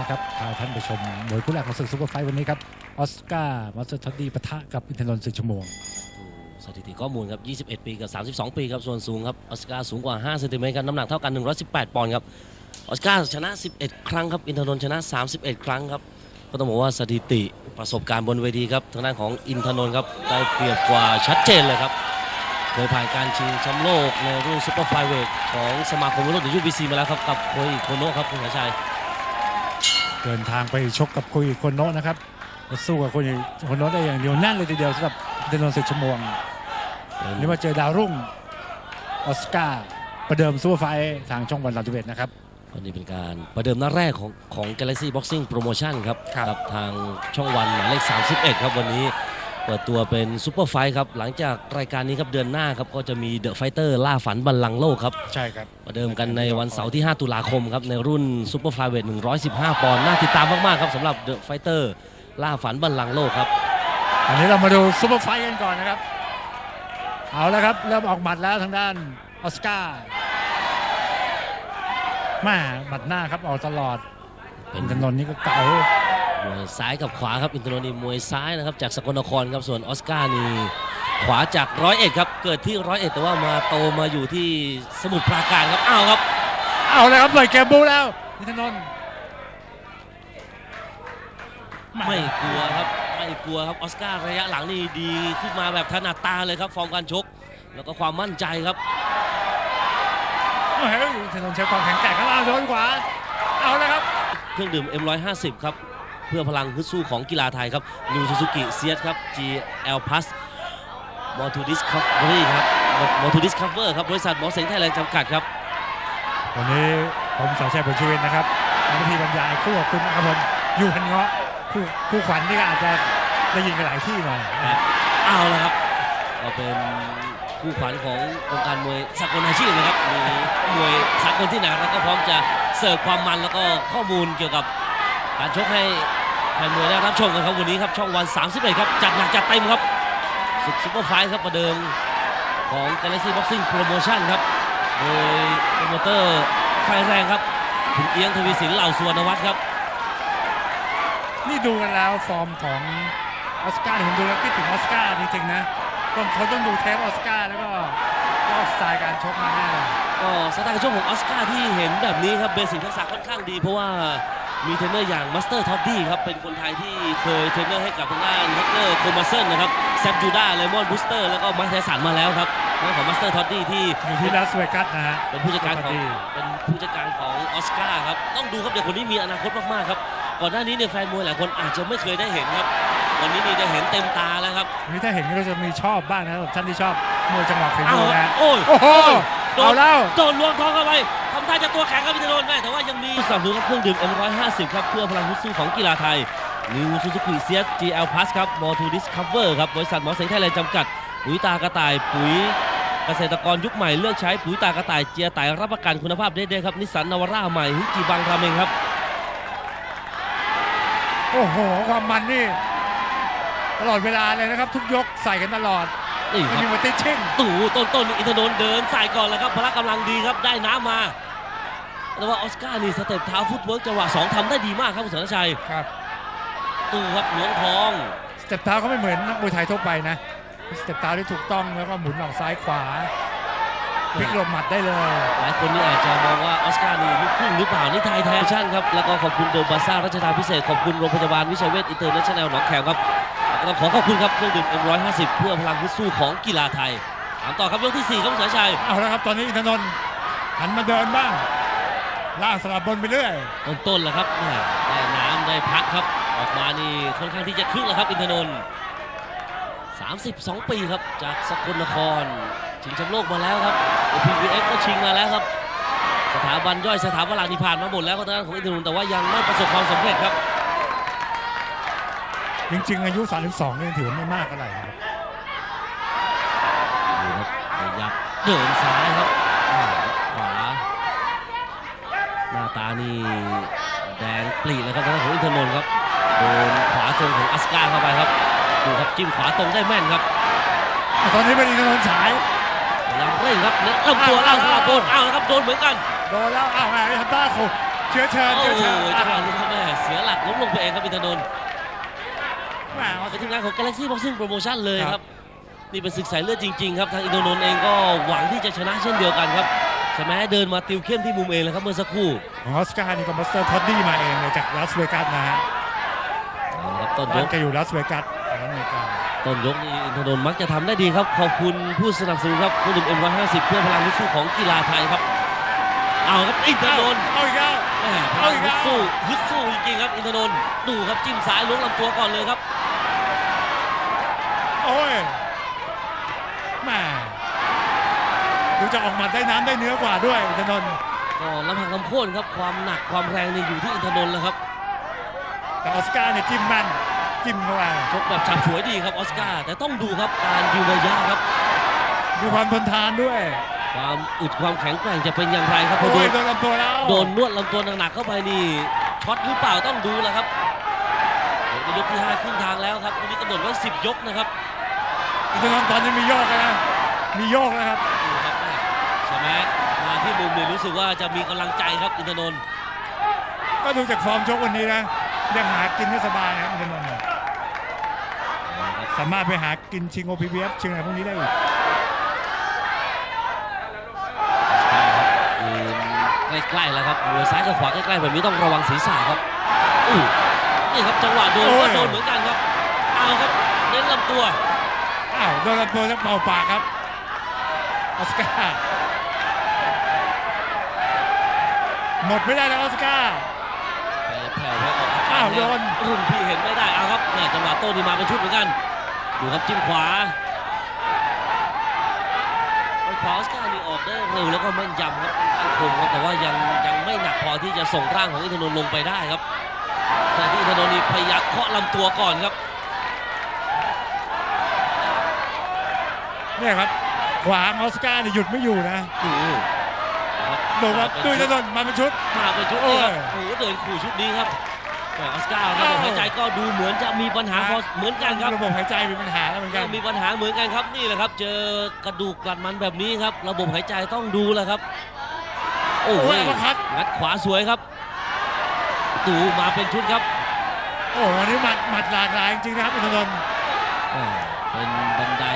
นะครับพาท่านไปชมมวยคู่แรกของศึกซุปเปอร์ไฟท์วันนี้ครับออสการ์มาสเตอร์ทอดดี้ปะทะกับอินทนนท์สิชโมงสถิติข้อมูลครับ 21 ปีกับ 32 ปีครับส่วนสูงครับออสการ์สูงกว่า5เซนติเมตรครับน้ำหนักเท่ากัน 118 ปอนด์ครับออสการ์ชนะ 11 ครั้งครับอินทนนท์ชนะ 31 ครั้งครับก็ต้องบอกว่าสถิติประสบการณ์บนเวทีครับทางด้านของอินทนนท์ครับได้เปรียบกว่าชัดเจนเลยครับเคยผ่านการชิงแชมป์โลกในรุ่นซูเปอร์ไฟเวทของสมาคมมวยโลกหรือ UBC มาแล้วครับกับโคอิโคโนะครับคุณสายชัย เดินทางไปชกกับคุยโคนโนะนะครับสู้กับคุยโคนโนะได้อย่างเดียวแน่นเลยทีเดียวสำหรับอินทนนท์สิชโมงนี่มาเจอดาวรุ่งออสการ์ประเดิมซูเปอร์ไฟท์ทางช่องวันลาดูเวทนะครับวันนี้เป็นการประเดิมนัดแรกของของ Galaxy Boxing Promotion ครับครับกับทางช่องวันหมายเลข 31 ครับวันนี้เปิดตัวเป็นซูเปอร์ไฟท์ครับหลังจากรายการนี้ครับเดือนหน้าครับก็จะมีเดอะไฟเตอร์ล่าฝันบัลลังก์โลกครับใช่ครับประเดิมกันในวันเสาร์ที่ 5 ตุลาคมครับในรุ่นซูเปอร์ไฟเวท115 ปอนด์น่าติดตามมากๆครับสำหรับเดอะไฟเตอร์ล่าฝันบัลลังก์โลกครับอันนี้เรามาดูซูเปอร์ไฟท์กันก่อนนะครับเอาแล้วครับเริ่มออกหมัดแล้วทางด้านออสการ์แม่หมัดหน้าครับออกตลอดเป็อินนทนนท์นี่ก็เก่า มวยซ้ายกับขวาครับอินทนนท์นี่มวยซ้ายนะครับจากสกลนครครับส่วนออสการ์นี่ขวาจากร้อยเอ็ดครับเกิดที่ร้อยเอ็ดแต่ว่ามาโตมาอยู่ที่สมุทรปราการครับอ้าวครับเอาเลยครับเลยเกมบูแล้วอินทนนท์ไม่กลัวครับไม่กลัวครับออสการ์ระยะหลังนี่ดีขึ้นมาแบบถนัดตาเลยครับฟอร์มการชก แล้วก็ความมั่นใจครับเฮ้ยอินทนนท์ใช้ความแข็งแกร่งครับเอาโดนขวาเอาเลยครับ เครื่องดื่ม M150 ครับ เพื่อพลังฮึดสู้ของกีฬาไทยครับ New Suzuki s e a t ครับ GL Plus m o t o Discovery ครับ m o t o Discover ครับ บริษัทหมอเสงไทยแลนด์จำกัดครับ วันนี้ผมสายชัยบุญชีวินนะครับทำหน้าที่บรรยายคู่กับคุณอัครพลอยู่พันเงาะคู่คู่ขวัญนี่ก็อาจจะได้ยินกันหลายที่หน่อยนะเอาละครับก็เป็นคู่ขวัญของวงการมวยสากลอาชีพนะครับมีมวยสากลที่ไหนแล้วก็พร้อมจะเสิร์ฟความมันแล้วก็ข้อมูลเกี่ยวกับการชกให้แฟนมวยได้รับชมกันครับวันนี้ครับช่องวัน 31 ครับ จัดหนักจัดเต็มครับศึกซุปเปอร์ไฟท์ครับประเดิมของ Galaxy Boxing Promotion ครับโดยโปรโมเตอร์ไฟแรงครับคุณเอียงทวีสินเหล่าสุวรรณวัฒน์ครับ นี่ดูกันแล้วฟอร์มของออสการ์ผมดูแล้วคิดถึงออสการ์จริงๆนะต้องเขาต้องดูเทปออสการ์แล้วก็ก็สไตล์การชกมาแน่เลยก็สไตล์การชกของออสการ์ที่เห็นแบบนี้ครับเบสิกทักษะค่อนข้างดีเพราะว่า มีเทรนเนอร์อย่างมาสเตอร์ท็อดดี้ครับเป็นคนไทยที่เคยเทรนเนอร์ให้กับทางด้านเฮกเนอร์โคมาเซนนะครับแซมจูด้าเลมอนบูสเตอร์แล้วก็มาเทสันมาแล้วครับทางด้านของมาสเตอร์ท็อดดี้ที่อยู่ที่ลาสเวกัสนะฮะเป็นผู้จัดการของดีเป็นผู้จัดการของออสการ์ครับต้องดูครับเด็กคนนี้มีอนาคตมากๆครับก่อนหน้านี้เนี่ยแฟนมวยหลายคนอาจจะไม่เคยได้เห็นครับวันนี้นี่ได้เห็นเต็มตาแล้วครับวันนี้ถ้าเห็นก็จะมีชอบบ้างนะครับท่านที่ชอบมวยจังหวะฝีเอามือนะฮะโอ้ยโอ้โหโดเอานแล้วโดนลวงท้องเข้าไป ทำท่าจะตัวแข็งครับพี่ธนนท์แม่แต่ว่ายังมีสนับสนุนเครื่องดื่ม M150 ครับเพื่อพลังฮึดสู้ของกีฬาไทย New Suzuki s e a t GL Plus ครับ More to Discover ครับบริษัทหมอเสงไทยแลนด์จำกัด ปุ๋ยตากระต่ายปุ๋ยเกษตรกรยุคใหม่เลือกใช้ปุ๋ยตากระต่ายเจียไตรับประกันคุณภาพได้ๆครับนิสสันนาวาร่าใหม่ฮิจิบังราเมงครับ โอ้โห ความมันนี่ ตลอดเวลาเลยนะครับ ทุกยกใส่กันตลอดนี่คไม่รับมีวันติดชิ่งตู่ต้นต้นๆอินทนนท์เดินใส่ก่อนแล้วครับพละกำลังดีครับได้น้ำมา แต่ว่าออสการ์นี่สเต็ปเท้าฟุตเวิร์กจังหวะสองทำได้ดีมากครับคุณสรชัยครับตู่ครับหลวงทองสเต็ปเท้าเขาไม่เหมือนนักมวยไทยทั่วไปนะสเต็ปเท้าที่ถูกต้องแล้วก็หมุนออกซ้ายขวาพลิกลมหมัดได้เลย หลายคนนี่อาจจะมองว่าออสการ์นี่ลูกครึ่งหรือเปล่านี่ไทยแท้ชั่นครับ แล้วก็ขอบคุณเดอะบาซ่ารัชดาพิเศษ ขอบคุณโรงพยาบาลวิชัยเวชอินเตอร์เนชั่นแนลหนองแขมครับแล้วก็ขอขอบคุณครับเครื่องดื่ม M150 เพื่อพลังฮึดสู้ของกีฬาไทยถามต่อครับยกที่ 4 ครับคุณสายชัย เอาละครับ ตอนนี้อินทนนท์หันมาเดินบ้าง ล่างสลับบนไปเรื่อยต้นๆแล้วครับแม่ได้น้ำได้พักครับ ออกมานี่ค่อนข้างที่จะครึ่งแล้วครับอินทนนท์32 ปีครับจากสกลนคร ชิงแชมป์โลกมาแล้วครับ PBF ก็ชิงมาแล้วครับ สถาบันย่อยสถาบันหลักนี่ผ่านมาหมดแล้วก็ทางด้านของอินทนนท์แต่ว่ายังไม่ประสบความสำเร็จครับ จริงๆ อายุ 32นี่ถือว่าไม่มากเท่าไหร่นะครับดูครับขยับเดินซ้ายครับ หน้าตานี่แดงปรีเลยครับทางด้านของอินทนนท์ครับโดนขวาตรงของอัสการ์เข้าไปครับดูครับจิ้มขวาตรงได้แม่นครับตอนนี้เป็นอินทนนท์ฉายพยายามเร่งครับเน้นลำตัวล่างสลับโดนอ้าวนะครับโดนเหมือนกันโดนแล้วอ้าวแหมทำต้าขุเชื้อเชิญโอ้เชื้อโหเชิญจังหวะนี้ครับแม่ไปเองครับอินทนนท์แหมเป็นทีมงานของ Galaxy Boxing Promotion เลยคครัรับบนี่เป็นศึกสายเลือดจริง ๆ ครับทางอินทนนท์เองก็หวังที่จะชนะเช่นเดียวกันครับ ใช่ไหมเดินมาติวเข้มที่มุมเองเลยครับเมื่อสักครู่ของออสการ์นี่ก็มาสเตอร์ท็อดดี้มาเองเลยจากลาสเวกัสนะฮะเอาละครับต้นยบ้านก แกอยู่ลาสเวกัสสหรัฐอเมริกา ต้นยกนี่อินทนนท์มักจะทำได้ดีครับ ขอบคุณผู้สนับสนุนครับคุณดื่มเอ็มร้อยห้าสิบเพื่อพลังฮึดสู้ของกีฬาไทยครับ เอาครับอินทนนท์เอาอีกแล้ว แหม่พเอาลังอีกฮึแล้ดวสู้ฮึดสู้จริงๆครับอินทนนท์ดูครับจิ้มซ้ายล้วงลำตัวก่อนเลยครับ โอ้ย ดูจะออกหมัดได้น้ำได้เนื้อกว่าด้วยอินทนนท์ก็ลำพังลำโค่นครับความหนักความแรงนี่อยู่ที่อินทนนท์แล้วครับ แต่ออสการ์เนี่ยจิ้มแม่นจิ้มเข้าไปชกแบบฉับฉวยดีครับออสการ์แต่ต้องดูครับการยืนระยะครับ ดูความทนทานด้วย ความอึดความแข็งแกร่งจะเป็นอย่างไรครับพอโอ้โดยนโดนลำตัวแล้วโดนนวดลำตัวหนักๆเข้าไปนี่ช็อตหรือเปล่าต้องดูแล้วครับเดี๋ยวจะยกที่ห้าครึ่งทางแล้วครับวันนี้กำหนดไว้10 ยกนะครับ อินทนนท์ตอนนี้มีโยกแล้วนะมีโยกแล้วครับดูครับ แม่ใช่ไหมมาที่มุมนี่รู้สึกว่าจะมีกำลังใจครับอินทนนท์ก็ดูจากฟอร์มชกวันนี้นะยังหากินได้สบายนะครับอินทนนท์เนี่ยสามารถไปหากินชิงโอพีบีเอฟชิงอะไรพวกนี้ได้อีกยืนใกล้ๆแล้วครับมวยซ้ายกับขวาใกล้ๆแบบนี้ต้องระวังศีรษะครับอู้นี่ครับจังหวะโดนก็โดนเหมือนกันครับเอาครับเน้นลำตัวอ้าวโดนลำตัวจะเป่าปากครับออสการ์ หมดไม่ได้แล้วออสการ์แผ่วแผ่วไว้ออกอาอ้าการวโดนรุ่นพี่เห็นไม่ได้เอาครับเนี่ยจังหวะโต้นี่มาเป็นชุดเหมือนกันดูครับจิ้มขวาขวาออสการ์นี่ออกได้เร็วแล้วก็แม่นยำครับค่อนข้างคมครับแต่ว่ายังยังไม่หนักพอที่จะส่งร่างของอินทนนท์ลงไปได้ครับแต่ที่อินทนนท์นี่พยายามเคาะลำตัวก่อนครับเนี่ยครับขวาของออสการ์เนี่ยหยุดไม่อยู่นะ ดูครับดูครับดูอินทนนท์มาเป็นชุดมาเป็นชุดนี้ครับโอ้โอ้ยโหเดินขู่ชุดนี้ครับแต่ออสการ์ระบบหายใจก็ดูเหมือนจะมีปัญหาพอเหมือนกันครับระบบหายใจมีปัญหาแล้วเหมือนกันมีปัญหาเหมือนกันครับนี่แหละครับ เจอกระดูกกลัดมันแบบนี้ครับ ระบบหายใจต้องดูแหละครับ โอ้โอ้ยยอัปคัดงัดขวาสวยครับดูมาเป็นชุดครับ โอ้วันนี้หมัดหมัดหลากหลายจริงๆนะครับอินทนนท์อ่าเป็นบันได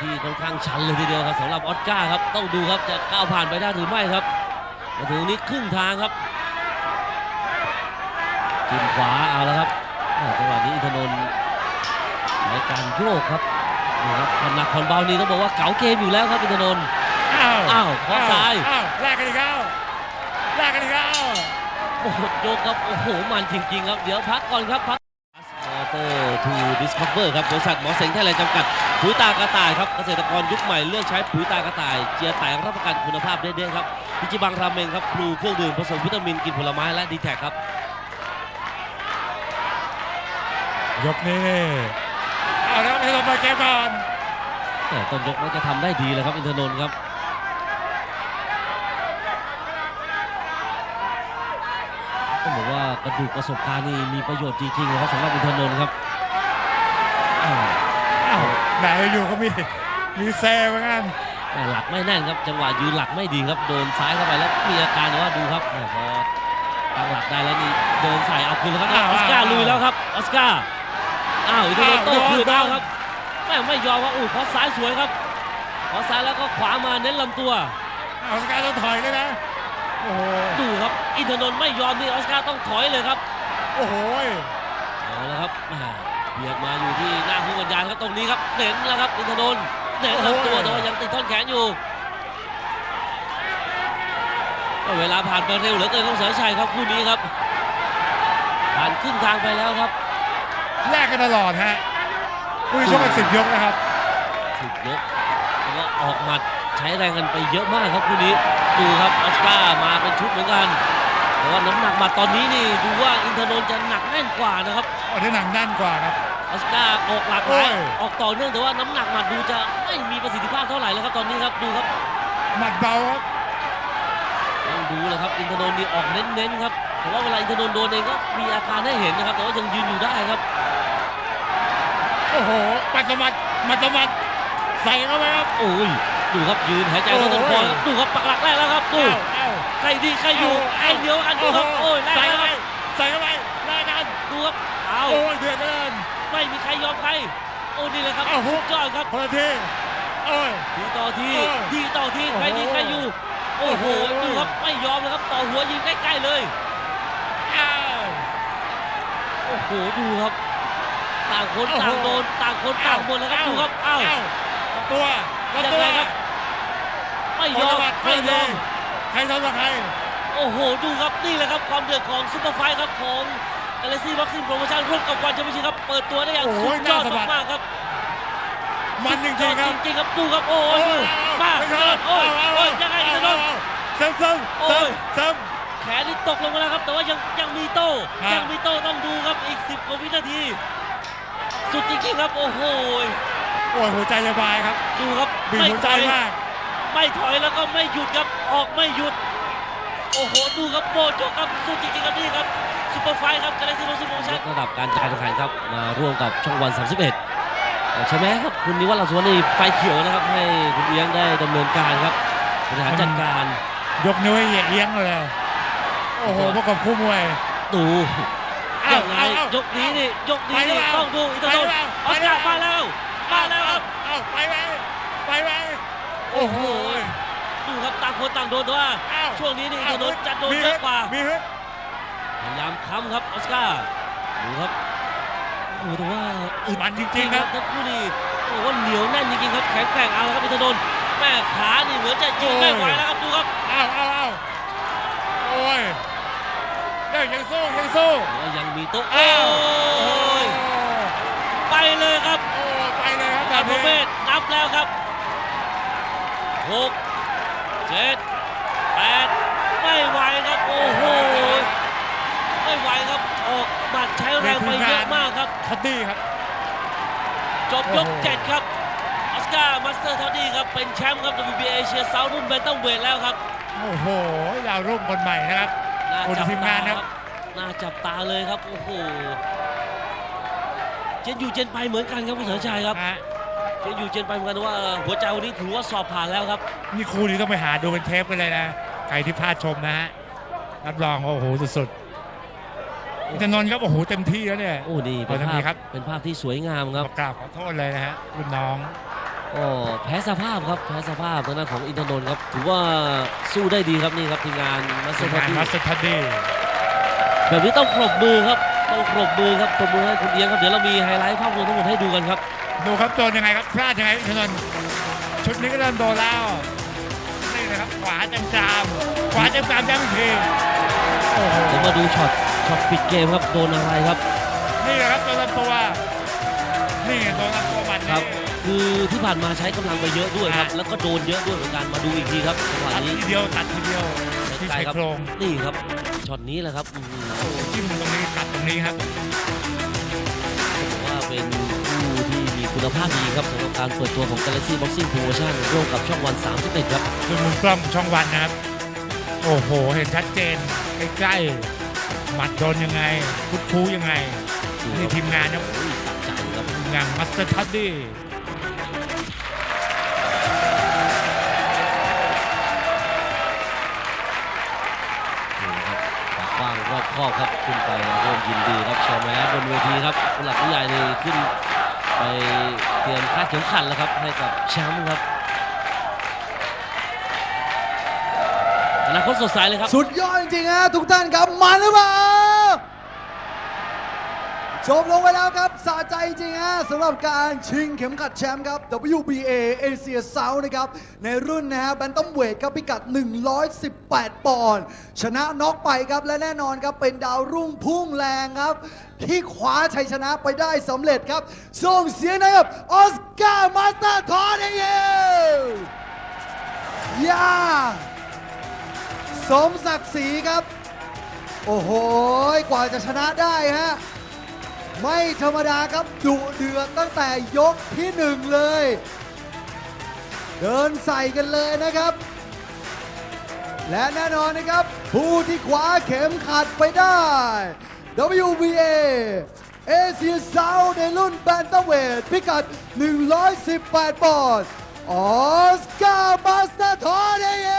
ที่ค่อนข้างชันเลยทีเดียวครับสำหรับออสการ์ครับต้องดูครับจะก้าวผ่านไปได้หรือไม่ครับ มาถึงนี้ครึ่งทางครับจิ้มขวาเอาแล้วครับอ่าจังหวะนี้อินทนนท์ในการโยกครับนี่ครับผ่อนหนักผ่อนเบานี่ต้องบอกว่าเก๋าเกมอยู่แล้วครับอินทนนท์อ้าวอ้าวขอซ้ายอ้าวแลกกันอีกแล้วแลกกันอีกแล้วโอ้โหโยกครับโอ้โหมันจริง ๆ ครับเดี๋ยวพักก่อนครับพักมอเตอร์ทูดิสคัฟเวอร์ครับบริษัทหมอเสงไทยแลนด์จำกัดปุ๋ยตากระต่ายครับเกษตรกรยุคใหม่เลือกใช้ปุ๋ยตากระต่าย เจียไต่รับประกันคุณภาพเด้ๆครับ พิจิบังราเมงครับพลูเครื่องดื่มผสมวิตามินกินผลไม้และดีแท็กครับ ยกนี้เอาแล้วอินทนนท์มาเกมก่อนแต่ต้นยกมันจะทำได้ดีเลยครับอินทนนท์ครับ ต้องบอกว่ากระดูกประสบการณ์นี่มีประโยชน์จริงๆเลยครับสำหรับอินทนนท์ครับอ้าวอ้าวไหนอยู่ก็มีมีเซเหมือนกันแต่ หลักไม่แน่นครับ จังหวะยืนหลักไม่ดีครับ โดนซ้ายเข้าไปแล้วมีอาการว่าดูครับแหม่พอตั้งหลักได้แล้วนี่เดินใส่เอาคืนแล้วครับออสการ์ลุยแล้วครับออสการ์อ้าวอินทนนท์โต้คืนเอาครับแม่ไม่ยอมครับอู้ขอซ้ายสวยครับขอซ้ายแล้วก็ขวามาเน้นลำตัวออสการ์ต้องถอยเลยนะโอ้โหดูครับอินทนนท์ไม่ยอมนี่ออสการ์ต้องถอยเลยครับ โอ้โหเอาละครับแหม่เบียดมาอยู่ที่หน้าผู้บรรยายครับตรงนี้ครับเน้นแล้วครับอินทนนท์ เน้นลำตัวแต่ว่ายังติดท่อนแขนอยู่เวลาผ่านไปเร็วเหลือเกินของเสือชัยครับคู่นี้ครับ ผ่านครึ่งทางไปแล้วครับ แลกกันตลอดฮะคุยชกกันสิบยกนะครับสิบยกแล้วก็ออกหมัดใช้แรงกันไปเยอะมากครับคู่นี้ดูครับออสการ์มาเป็นชุดเหมือนกันแต่ว่าน้ำหนักหมัดตอนนี้นี่ดูว่าอินทนนท์จะหนักแน่นกว่านะครับอันนี้หนังแน่นกว่าครับ ออสการ์ออกหลากหลายโอ้ยออกต่อเนื่องแต่ว่าน้ำหนักหมัดดูจะไม่มีประสิทธิภาพเท่าไหร่แล้วครับตอนนี้ครับดูครับหมัดเบาครับต้องดูเลยครับอินทนนท์นี่ออกเน้นๆครับแต่ว่าเวลาอินทนนท์โดนเองก็มีอาการให้เห็นนะครับแต่ว่ายังยืนอยู่ได้ครับโอ้โหปัดสมัดหมัดสมัดใส่เข้าไปครับโอ้ยดูครับยืนหายใจโอ้ต้โหนคอครับดูครับปักหลักได้แล้วครับดูเอ้าเอ้าใครดีใครอยู่ใครเอ้าเดียวกันดูครับโอ้โหโอ้ยแลกใส่แล้วเข้าคไปรับใส่เข้าไปแลกกันดูครับเอาโอ้ยเดือดเหลือเกิน ไม่มีใครยอมใคร โอ้นี่เลยครับอ้าวฮุสุกดยอดครับคนละทีโอ้ยทีต่อทีเออทีต่อทีใครดีโอ้โหใครอยู่โอ้โหโอ้โหดูครับไม่ยอมเลยครับต่อหัวยิงใกล้ๆเลยอ้าวโอ้โหดูครับ ต่างคนโอ้โหต่างโดนต่างคนต่างหมดเลยครับดูครับอ้าวตัวแล้วยังตัวไงครับไม่ยอมคนละหดไม่ยอมใครทำกับใครโอ้โหดูครับนี่แหละครับความเดือดของซุปเปอร์ไฟท์ครับของ กาเลซี่บ็อกซิ่งโปรโมชั่นร่วมกับวันแชมเปี้ยนชิพครับ เปิดตัวได้อย่างโอ้โหสุดยอดน่าสะบัด มากๆครับมันจริงๆครับ จริงๆครับดูครับ โอ้ยดูมาไม่เดิใช่นโอ้ยเอาโอ้ยเอายังไงเอาอินทนนท์เอาเซิร์ฟเซิร์ฟโอ้เซิร์ฟยเซิร์ฟแขนนี่ตกลงมาแล้วครับ แต่ว่ายังยังมีโต้ครับยังมีโต้ต้องดูครับอีก 10กว่าวินาที สุดจริงๆครับ โอ้โหโอ้ยหัวใจจะวายครับดูครับบีบไม่หัวถใจอยมากไม่ถอยแล้วก็ไม่หยุดครับออกไม่หยุด โอ้โหดูครับโบโจครับสุดจริงๆครับนี่ครับ ซุปเปอร์ไฟท์ครับกาเลซี่บ็อกซิ่งโปรโมชั่นระดับการจัดการแข่งขันครับมาร่วมกับช่องวัน 31 ใช่ไหมครับคุณนิวัฒน์หลักสุวรรณนี่ไฟเขียวนะครับให้คุณเอียงได้ดำเนินการครับบริหารจัดการ ยกนิ้วให้เหยียดเลี้ยงเลยโอ้โหพวกกับคู่มวยดูเอ้ายังไงเอ้าเอ้ายกนี้นี่ยกนี้ไปหรือนี่เปล่าต้องดูอินเตอร์โดนไปออหรือสเปล่าการ์มาแล้วมาแล้วครับเอ้าไปไหมไปไหมโอ้โหดูครับต่างคนต่างโดนแต่ว่าเอ้าช่วงนี้นี่อินเตอร์โดนจะโดนมีเยอะกว่ามีฮึด พยายามค้ำครับออสการ์ดูครับโอ้โหแต่ว่าอึดมันจริงๆครับทั้งคู่นี่โอ้โหเหนียวแน่นจริงๆครับแข็งแกร่งเอาละครับอินเตอร์โดนแม่ขานี่เหมือนจะยิงไม่ไหวแล้วครับดูครับเอ้าเอ้าเอ้าโอ้ยเดี๋ยวยังสู้ยังสู้แต่ว่ายังมีโต๊ะเอ้าโอ้ยไปเลยครับโอ้ไปเลยครับแบดาบบประเภนี้ทนับแล้วครับหกเจ็ดแปดไม่ไหวครับโอ้โห ไม่ไหวครับ ออกหมัดใช้แรงไปเยอะมากครับทัดดี้ครับ จบยกโอ้โหเจ็ดครับออสการ์มาสเตอร์ทอดดี้ครับ เป็นแชมป์ครับ WBA เอเชียเซาท์รุ่นแบนตัมเวทแล้วครับ โอ้โหดาวรุ่งคนใหม่นะครับน่าโอ้จับทีมงาตานคครัรับบน่าจับตาเลยครับ โอ้โห เจนอยู่เจนไปเหมือนกันครับคุณเสริมชัยครับฮะเจนอยู่เจนไปเหมือนกันแต่ว่าหัวใจวันนี้ถือว่าสอบผ่านแล้วครับ นี่คู่นี้ต้องไปหาดูเป็นเทปกันเลยนะ ใครที่พลาดชมนะฮะรับรองว่าโอ้โหสุดๆ อินทนนท์ครับโอ้โหเต็มที่แล้วเนี่ย โอ้นี่ขเป็อนโทษภาทีพครับ เป็นภาพที่สวยงามครับขอกราบขอโทษเลยนะฮะรุ่นน้องโอ้แพ้สภาพครับแพ้สภาพทางด้านของอินทนนท์ครับ ถือว่าสู้ได้ดีครับนี่ครับทีมงานมาสเตอทีมร์งานดี้มัสเตอร์ทัดดี้แบบนี้ต้องปรบมือครับต้องปรบมือครับปรบมือให้คุณเอียงครับเดี๋ยวเรามีไฮไลท์ภาพรวมทั้งหมดให้ดูกันครับดูครับโดนยังไงครับพลาดยังไงอินทนนท์ชุดนี้ก็เริ่มโดนแล้วนี่นะครับ ขวาจังจามขวาจังจามย้ำอีกทีโอ้โหเดี๋ยวมาดูช็อตช็อตปิดเกมครับโดนอะไรครับ นี่แหละครับโดนลำตัวนี่โดนลำตัวมันครันี่บคือที่ผ่านมาใช้กำลังไปเยอะด้วยครับฮะแล้วก็โดนเยอะด้วยเหมือนกันมาดูอีกทีครับจังหวะตัดนี้ทีเดียวตัดทีเดียวที่ไกลชายครับโครงนี่ครับช็อตนี้แหละครับอืมจิ้มตรงนี้ตัดตรงนี้ครับ ถือว่าเป็น คู่ที่มีคุณภาพดีครับสำหรับการเปิดตัวของ Galaxy Boxing Promotion ร่วมกับช่องวัน31ครับดูมุมกล้องช่องวันนะครับ โอ้โห เห็นชัดเจนใกล้ๆหมัดโดนยังไงพุทคูยังไง นี่ทีมงานนะโอ้ยสะใจครับทีมงานมัสเตอร์ทัดดี้นี่ครับปากกว้างรอบครอบครับ ขึ้นไปร่วมยินดีครับชมแม้บนเวทีครับผู้หลักผู้ใหญ่นี่ขึ้น ไปเตรียมคาดเข็มขัดแล้วครับให้กับแชมป์ครับอนาคตสดใสเลยครับ สุดยอดจริงๆฮะทุกท่านครับมันหรือเปล่า จบลงไปแล้วครับสะใจจริงฮะสำหรับการชิงเข็มขัดแชมป์ครับ WBA Asia South นะครับ ในรุ่นนะฮะแบนตัมเวทครับพิกัด 118 ปอนด์ชนะน็อกไปครับ และแน่นอนครับ เป็นดาวรุ่งพุ่งแรงครับ ที่คว้าชัยชนะไปได้สำเร็จครับ ส่งเสียงให้กับออสการ์มาสเตอร์ทอร์เองย่าสมศักดิ์ศรีครับ โอ้โห กว่าจะชนะได้ฮะ ไม่ธรรมดาครับดุเดือดตั้งแต่ยกที่หนึ่งเลย เดินใส่กันเลยนะครับ และแน่นอนนะครับ ผู้ที่คว้าเข็มขัดไปได้ WBA เอเชียเซาในรุ่นแบนตัมเวทพิกัด 118 ปอนด์ออสการ์มาสเตอร์ทอร์เดเย